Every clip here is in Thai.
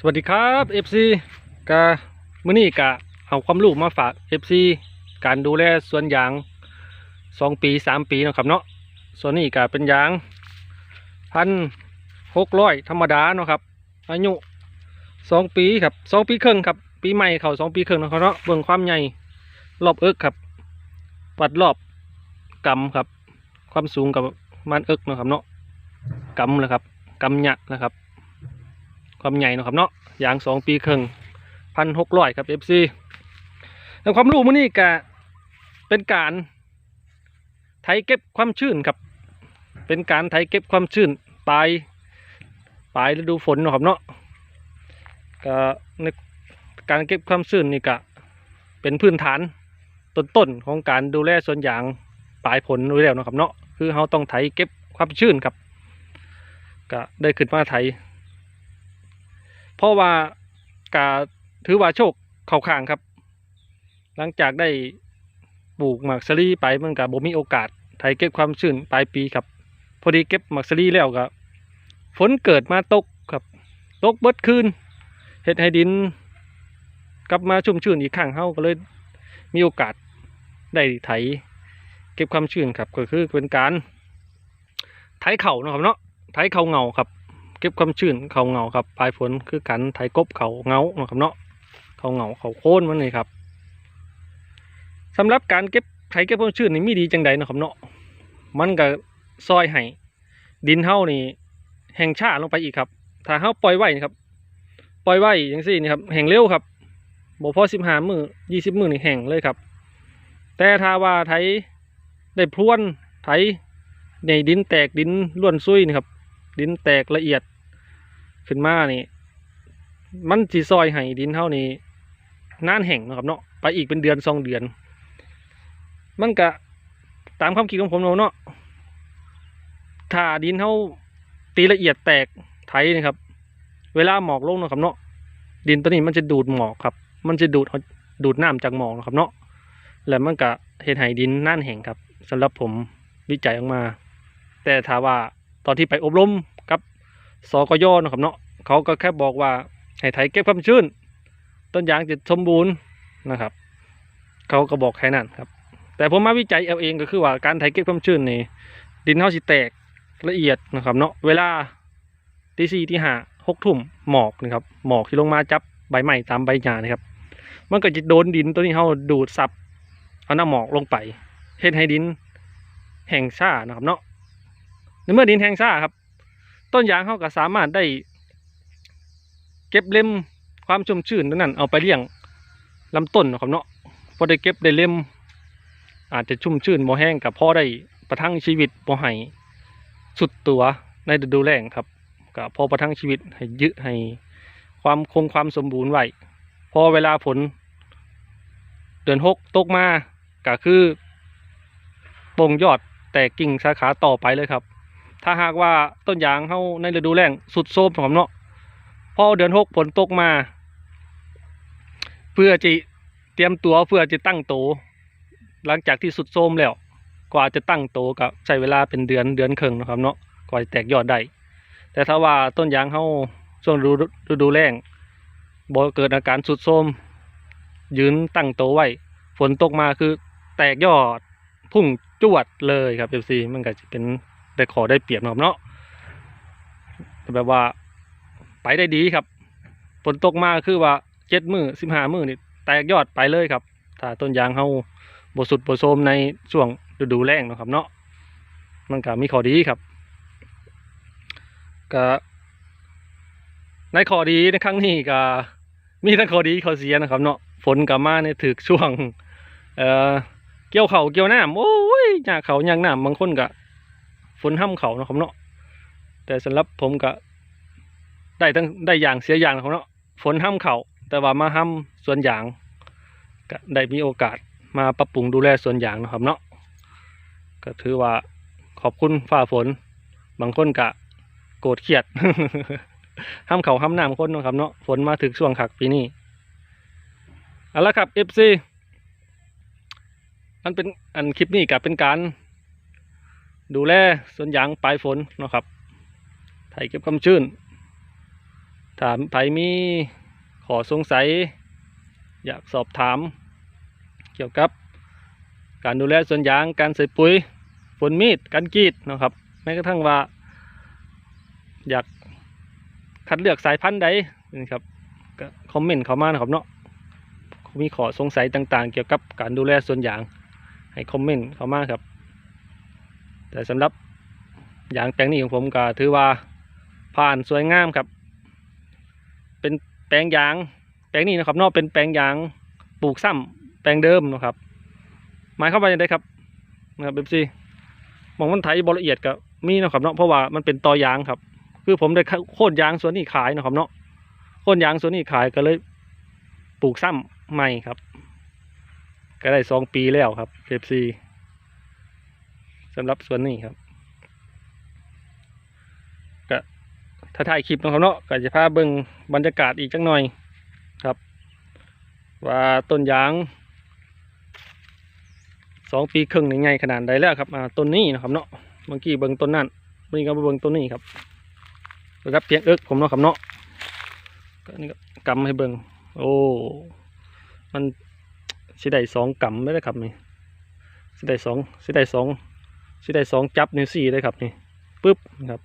สวัสดีครับ FC กะมื้อนี้กะเอาความรู้มาฝาก FC การดูแลสวนยางสองปีสามปีนะครับเนาะส่วนนี้กะเป็นยางพันหกร้อยธรรมดาเนาะครับ อายุสองปีครับสองปีครึ่งครับ ปีใหม่เขาสองปีครึ่งนะครับเนาะเบิ่งความใหญ่รอบเอิกครับ วัดรอบกำครับ ความสูงกับมันเอิกเนาะครับเนาะกำนะครับกำหยักนะครับ ความใหญ่เนาะครับเนาะยางสองปีครึ่งพันหกร้อยครับเอฟซีแต่ความรู้มื้อนี้กะเป็นการไถเก็บความชื้นครับ เป็นการไถเก็บความชื้นปลายปลายฤดูฝนเนาะครับเนาะก็ในการเก็บความชื้นนี่กะเป็นพื้นฐานต้นๆของการดูแลสวนยางปลายผลรู้แล้วนะครับเนาะคือเราต้องไถเก็บความชื้นครับก็ได้ขึ้นมาไถ เพราะว่ากาถือว่าโชคเข้าข้างครับ หลังจากได้ปลูกหมากสลีไปมันกับบ่มีโอกาสไถเก็บความชื้นปลายปีครับ พอดีเก็บหมากสลีแล้วก็ฝนเกิดมาตกครับ ตกเบิดคืนเฮ็ดให้ดิน กลับมาชุ่มชื้นอีกครั้งเฮาก็เลยมีโอกาสได้ไถ เก็บความชื้นครับ ก็คือเป็นการไถเข่านะครับเนาะไถเข่าเงาครับ เก็บความชื้นเขาเงาครับปลายฝนคือกันไถกบเขาเงาเนาะครับเนาะเขาเงาเขาโค่นมันนี่ครับสำหรับการเก็บไถเก็บความชื้นนี่มีดีจังใดเนาะครับเนาะมันก็ซอยให้ดินเฮานี่แห้งชาลงไปอีกครับ ถ้าเฮาปล่อยไว้นี่ครับ ปล่อยไว้อย่างซี่นี่ครับแห้งเร็วครับบ่พอสิบห้ามือยี่สิบมือนี่แห้งเลยครับ แต่ถ้าว่าไถได้พรวนไถในดินแตกดินล้วนซุยนี่ครับ ดินแตกละเอียดขึ้นมานี่ มันสีซอยให้ดินเท่านี้นานแห้งนะครับเนาะไปอีกเป็นเดือนสองเดือน มันก็ตามความคิดของผมเนาะถ้าดินเท่าตีละเอียดแตกไถนี่ครับ เวลาหมอกลงนะครับเนาะดินตัวนี้มันจะดูดหมอกครับ มันจะดูดดูดน้ำจากหมอกนะครับเนาะแล้วมันก็เห็นให้ดินน่านแห้งครับสำหรับผมวิจัยออกมา แต่ถ้าว่า ตอนที่ไปอบรมกับสกยนะครับเนาะเขาก็แค่บอกว่าให้ไถเก็บความชื้น ต้นยางจะสมบูรณ์นะครับ เขาก็บอกแค่นั้นครับ แต่ผมมาวิจัยเอาเองก็คือว่าการไถเก็บความชื้นนี่ดินเขาสิแตกละเอียดนะครับเนาะเวลาตีสี่ที่ห้าหกทุ่มหมอกนะครับหมอกที่ลงมาจับใบไม้ตามใบหญ้านะครับ มันก็จะโดนดินตัวนี้เขาดูดซับเอาหน้ำหมอกลงไปเฮ็ดให้ดินแห้งชานะครับเนาะ ในเมื่อดินแห้งซ่าครับ ต้นยางเขาก็สามารถได้ เก็บเล็มความชุ่มชื้นนั้นเอาไปเลี้ยงลำต้นครับเนาะพอได้เก็บได้เล็มอาจจะชุ่มชื้นบ่แห้งกับพ่อได้ประทังชีวิตบ่ให้สุดตัวในฤดูแล้งครับก็พอประทังชีวิตให้ยึดให้ความคงความสมบูรณ์ไว้พอเวลาฝนเดือนหกตกมาก็คือโป่งยอดแตกกิ่งสาขาต่อไปเลยครับ ถ้าหากว่าต้นยางเขาในฤดูแล้งสุดโทรมของเนาะพอเดือนหกฝนตกมา เพื่อจะเตรียมตัวเพื่อจะตั้งโต หลังจากที่สุดโทรมแล้วกว่าจะตั้งโตก็ใช้เวลาเป็นเดือนเดือนครึ่งนะครับเนาะกว่าจะแตกยอดได้แต่ถ้าว่าต้นยางเขาช่วงฤดูฤดูแล้งบ่เกิดอาการสุดโทมยืนตั้งโตไว้ฝนตกมาคือแตกยอดพุ่งจวดเลยครับเอฟซีมันก็จะเป็น ได้ขอได้เปรียบนะครับเนาะแบบว่าไปได้ดีครับฝนตกมาคือว่าเจ็ดมือสิบห้ามือนี่แตกยอดไปเลยครับ ถ้าต้นยางเฮาบสุดบโสมในช่วงฤดูแล้งนะครับเนาะมันก็มีข้อดีครับก็ในข้อดีในครั้งนี้ก็มีทั้งข้อดีข้อเสียนะครับ เนาะฝนกับมาในถึกช่วงเอ่อเกี่ยวเขาเกี่ยวน้ำโอ้ยยากเขายากน้ำบางคนก็ ฝนห้ำเขาเนาะครับเนาะแต่สำหรับผมก็ได้ทั้งได้อย่างเสียอย่างนะครับเนาะฝนห้ำเขาแต่ว่ามาห้ำสวนอย่างก็ได้มีโอกาสมาปรับปรุงดูแลส่วนอย่างนะครับเนาะก็ถือว่าขอบคุณฝ่าฝน บางคนก็โกรธเครียดห้ำเขาห้ำน้ำคนเนาะครับเนาะฝนมาถึงช่วงขักปีนี้เอาละครับ FC มันเป็นอันคลิปนี้กับเป็นการ ดูแลสวนยางปลายฝนนะครับไถเก็บความชื้น ถามไผมีขอสงสัย อยากสอบถาม เกี่ยวกับ การดูแลสวนยางการใส่ปุ๋ยฝนมีดการกรีดนะครับแม้กระทั่งว่า อยากคัดเลือกสายพันธุ์ใดนะครับก็คอมเมนต์เข้ามานะครับเนาะมีขอสงสัยต่างๆ เกี่ยวกับการดูแลสวนยาง ให้คอมเมนต์เข้ามาครับ แต่สำหรับยางแปลงนี้ของผมก็ถือว่าผ่านสวยงามครับ เป็นแปลงยาง แปลงนี้นะครับนอกเป็นแปลงยางปลูกซ้ำแปลงเดิมนะครับหมายเข้ามว่าอย่างไรครับนะครับเบบซีมองมันไถบละเอียดก็มีนะครับเนาะเพราะว่ามันเป็นตอยางครับ คือผมได้โค่นยางส่วนนี้ขายนะครับเนาะโค่นยางส่วนนี้ขายก็เลยปลูกซ้ำใหม่ครับ ก็ได้สองปีแล้วครับเบบซี สำหรับส่วนนี้ครับก็ถ้าถ่ายคลิปนะครับเนาะก็จะพาเบิ่งบรรยากาศอีกจังหน่อยครับ ว่าต้นยางสองปีครึ่งนี่ไงขนาดใดแล้วครับอ่าต้นนี้นะครับเนาะเมื่อกี้เบิ่งต้นนั่นเมื่อกี้ก็มาเบิ่งต้นนี้ครับรับเพียงเอิกผมเนาะครับเนาะก็นี่ก็กำให้เบิ่งโอ้มันสิได้สองกำไม่ได้ครับนี่สิได้สองสิได้สอง สิได้สองจับนิ้วสี่ได้ครับนี่ปึ๊บนะครับ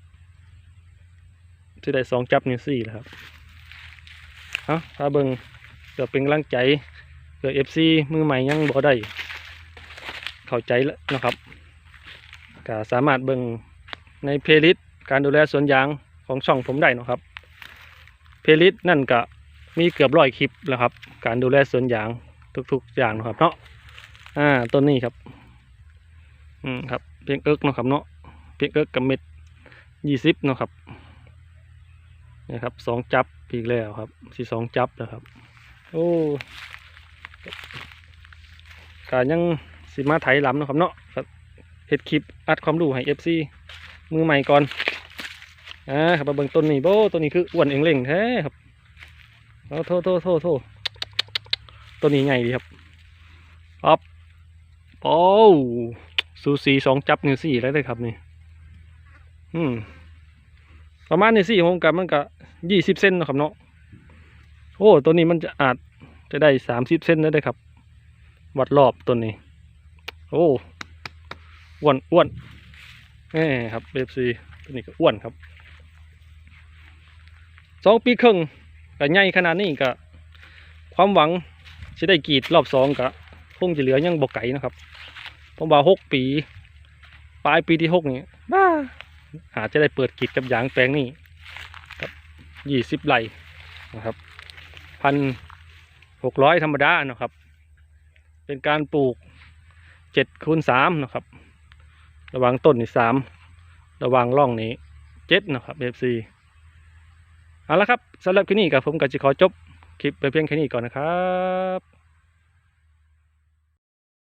ที่ได้สองจับนิ้วสี่แล้วครับเอาถ้าเบิงเดี๋ยวเป็นกำลังใจเผื่อเอฟซีมือใหม่ยังบ่ได้ เข้าใจแล้วนะครับก็สามารถเบิงในเพลิสการดูแลสวนยางของช่องผมได้นะครับ เพลิสนั่นก็มีเกือบร้อยคลิปแล้วครับ การดูแลสวนยางทุกๆอย่างนะครับเนาะอ่าต้นนี้ครับ อืมครับ เพียงเอิกเนาะครับเนาะเพียงเอิกกับเม็ดยี่สิบเนาะครับนะครับสองจับอีกแล้วครับสี่สองจับนะครับ โอ้การยังสิมาไถหลำเนาะครับเนาะเฮ็ดคลิปอัดความรู้ให้เอฟซีมือใหม่ก่อนอ่าครับมาเบิ่งต้นนี้โบต้นนี้คืออ้วนเอ็งเล่งแท้ครับเอาโทษโทษโทษโทษต้นนี้ไงดีครับปั๊บโอ้ สูสีสองจับนิ้วสี่แล้วเลยครับนี่ อืม ประมาณนี้สี่โฮงกับมันก็ยี่สิบเซนนะครับเนาะ โอ้ ตัวนี้มันจะอาจจะได้สามสิบเซนได้เลยครับ วัดรอบตัวนี้ โอ้อ้วนอ้วนแน่ครับเบฟซีตัวนี้ก็อ้วนครับสองปีครึ่งก็ใหญ่ขนาดนี้ก็ความหวังจะได้กรีดรอบสองก็คงจะเหลือยังบกไก่นะครับ ผมว่าหกปี ปลายปีที่หกนี่บ้าอาจจะได้เปิดกิจกับยางแปลงนี้ครับยี่สิบไร่นะครับพันหกร้อยธรรมดานะครับ เป็นการปลูกเจ็ดคูณสามนะครับ ระหว่างต้นนี่สามระหว่างร่องนี้เจ็ดนะครับเอฟซีเอาละครับสำหรับคลิปนี้กับผมก็จะขอจบคลิปไปเพียงแค่นี้ก่อนนะครับ